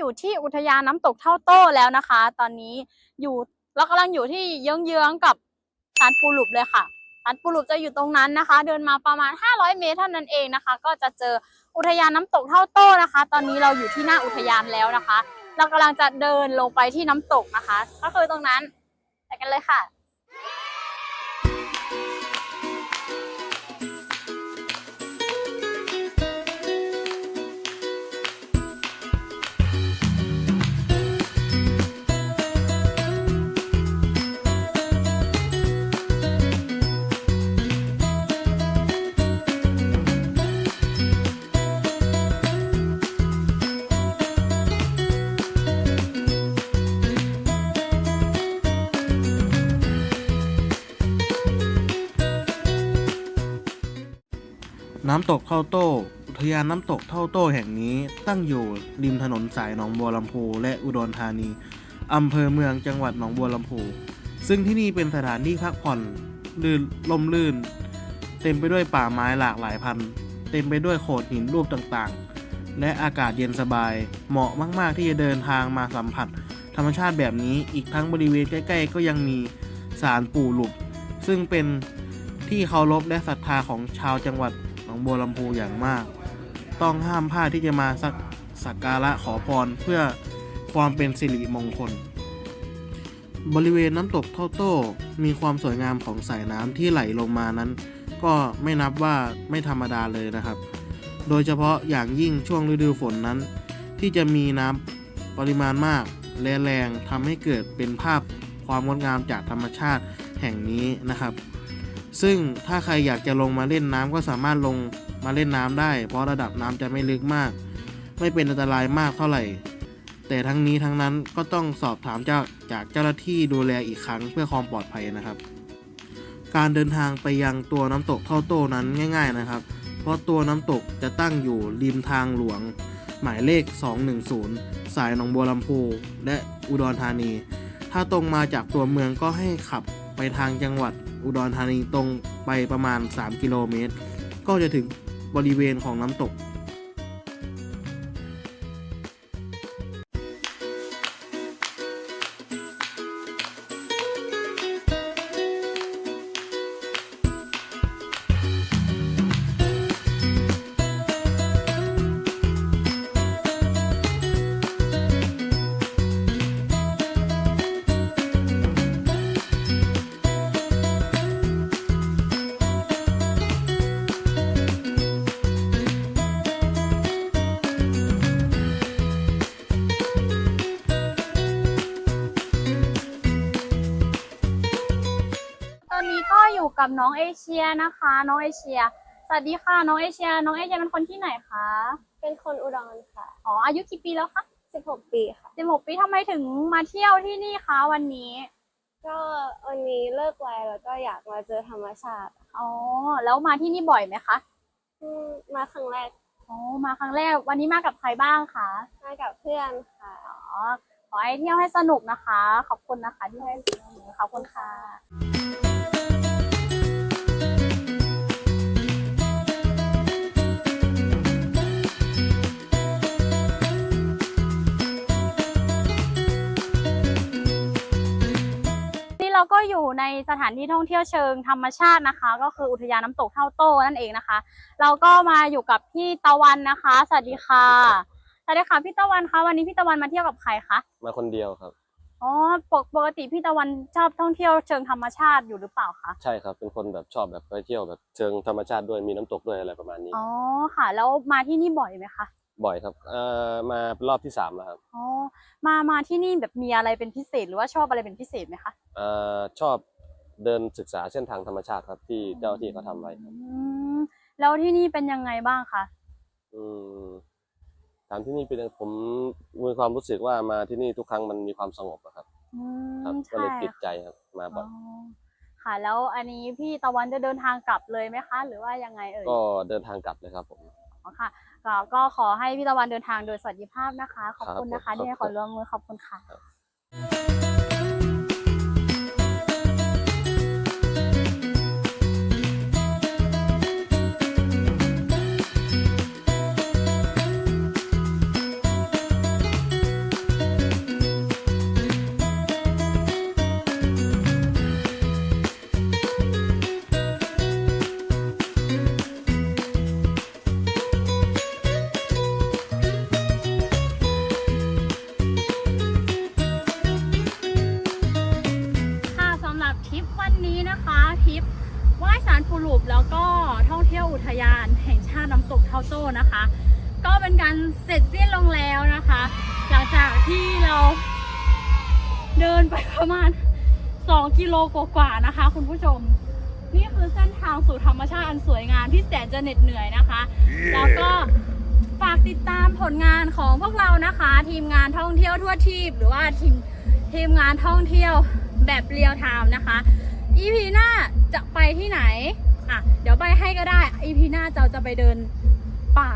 อยู่ที่อุทยานน้ำตกเท่าโต้แล้วนะคะ ตอนนี้อยู่เรากำลังอยู่ที่เยื้องๆกับสารปูหลุบเลยค่ะสารปูหลุบจะอยู่ตรงนั้นนะคะ เดินมาประมาณ 500 เมตรเท่านั้นเองนะคะ ก็จะเจออุทยานน้ำตกเท่าโต้นะคะ ตอนนี้เราอยู่ที่หน้าอุทยานแล้วนะคะ เรากำลังจะเดินลงไปที่น้ำตกนะคะ ก็คือตรงนั้นไปกันเลยค่ะ น้ำตกเท่าโต้อุทยานน้ำตกเท่าโต้แห่งนี้ตั้งอยู่ริมถนนสายหนองบัวลำพูและอุดรธานีอำเภอเมืองจังหวัดหนองบัวลำพู ซึ่งที่นี่เป็นสถานที่พักผ่อนลื่นลมลื่น เต็มไปด้วยป่าไม้หลากหลายพันธุ์เต็มไปด้วยโขดหินรูปต่างๆ และอากาศเย็นสบาย เหมาะมากๆที่จะเดินทางมาสัมผัส ธรรมชาติแบบนี้อีกทั้งบริเวณใกล้ ๆ ก็ยังมีศาลปู่หลุบซึ่งเป็นที่เคารพและศรัทธาของชาวจังหวัด องบัวลำพูอย่างมาก ต้องห้ามพลาดที่จะมาสักสักการะขอพรเพื่อความเป็นสิริมงคล บริเวณน้ำตกเท่าโต้ มีความสวยงามของสายน้ำที่ไหลลงมานั้น ก็ไม่นับว่าไม่ธรรมดาเลยนะครับ โดยเฉพาะอย่างยิ่งช่วงฤดูฝนนั้น ที่จะมีน้ำปริมาณมากและแรงทำให้เกิดเป็นภาพความงดงามจากธรรมชาติแห่งนี้นะครับ ซึ่งถ้าใครอยากจะลงมาเล่นน้ำก็สามารถลงมาเล่นน้ำได้ เพราะระดับน้ำจะไม่ลึกมาก ไม่เป็นอันตรายมากเท่าไหร่ แต่ทั้งนี้ทั้งนั้นก็ต้องสอบถามจากจากเจ้าหน้าที่ดูแลอีกครั้งเพื่อความปลอดภัยนะครับ การเดินทางไปยังตัวน้ำตกเท่าโต้นั้นง่าย ๆนะครับ เพราะตัวน้ำตกจะตั้งอยู่ริมทางหลวง หมายเลข 210 สายหนองบัวลำพูและอุดรธานี ถ้าตรงมาจากตัวเมืองก็ให้ขับ ไปทางจังหวัดอุดรธานีตรงไปประมาณ 3 กิโลเมตร ก็จะถึงบริเวณของน้ำตก ก็อยู่กับน้องเอเชียนะคะ น้องเอเชีย สวัสดีค่ะน้องเอเชีย น้องเอเชียเป็นคนที่ไหนคะเป็นคนอุดรค่ะ อ๋ออายุกี่ปีแล้วคะ16 ปีค่ะสิบหกปีทำไมถึงมาเที่ยวที่นี่คะวันนี้ ก็วันนี้เลิกไวแล้วก็อยากมาเจอธรรมชาติอ๋อแล้วมาที่นี่บ่อยไหมคะอืมมาครั้งแรกอ๋อมาครั้งแรกวันนี้มากับใครบ้างคะมากับเพื่อนค่ะอ๋อขอให้เที่ยวให้สนุกนะคะ ขอบคุณนะคะที่ให้สนุกขอบคุณค่ะ นี่เราก็อยู่ในสถานที่ท่องเที่ยวเชิงธรรมชาตินะคะ ก็คืออุทยานน้ำตกเท่าโต้นั่นเองนะคะ เราก็มาอยู่กับพี่ตะวันนะคะ สวัสดีค่ะสวัสดีค่ะพี่ตะวันคะวันนี้พี่ตะวันมาเที่ยวกับใครคะมาคนเดียวครับอ๋อปกปกติพี่ตะวันชอบท่องเที่ยวเชิงธรรมชาติอยู่หรือเปล่าคะใช่ครับเป็นคนแบบชอบแบบไปเที่ยวแบบเชิงธรรมชาติด้วยมีน้ำตกด้วยอะไรประมาณนี้อ๋อค่ะ แล้วมาที่นี่บ่อยไหมคะบ่อยครับเอ่อมารอบที่สามแล้วครับอ๋อมามาที่นี่แบบมีอะไรเป็นพิเศษหรือว่าชอบอะไรเป็นพิเศษไหมคะเอ่อชอบเดินศึกษาเส้นทางธรรมชาติครับที่เจ้าหน้าที่เขาทำไว้ครับ อืมแล้วที่นี่เป็นยังไงบ้างคะอืมถามที่นี่เป็นยังผมมีความรู้สึกว่ามาที่นี่ทุกครั้งมันมีความสงบอะครับ อืครัมก็ใช่เลยติดค่ะใจครับมาบ่อ๋ออยค่ะ แล้วอันนี้พี่ตะวันจะเดินทางกลับเลยไหมคะ หรือว่ายังไงเอ่ยก็เดินทางกลับเลยครับผม อ๋อค่ะก็ก็ขอให้พี่ตะวันเดินทางโดยสวัสดิภาพนะคะ ขอบคุณนะครัคะบที่ให้ขขออบคุณร่วมมือขอบคุณค่ะ ครับ นะคะ ก็เป็นการเสร็จสิ้นลงแล้วนะคะ หลังจากที่เราเดินไปประมาณ 2 กิโลกว่าๆนะคะ คุณผู้ชม นี่คือเส้นทางสู่ธรรมชาติอันสวยงามที่แสนจะเหน็ดเหนื่อยนะคะ แล้วก็ฝากติดตามผลงานของพวกเรานะคะ ทีมงานท่องเที่ยวทั่วทีปหรือว่าทีมทีมงานท่องเที่ยวแบบเรียลไทม์นะคะ EP หน้าจะไปที่ไหน อะ เดี๋ยวไปให้ก็ได้ อีพีหน้าเราจะไปเดินป่า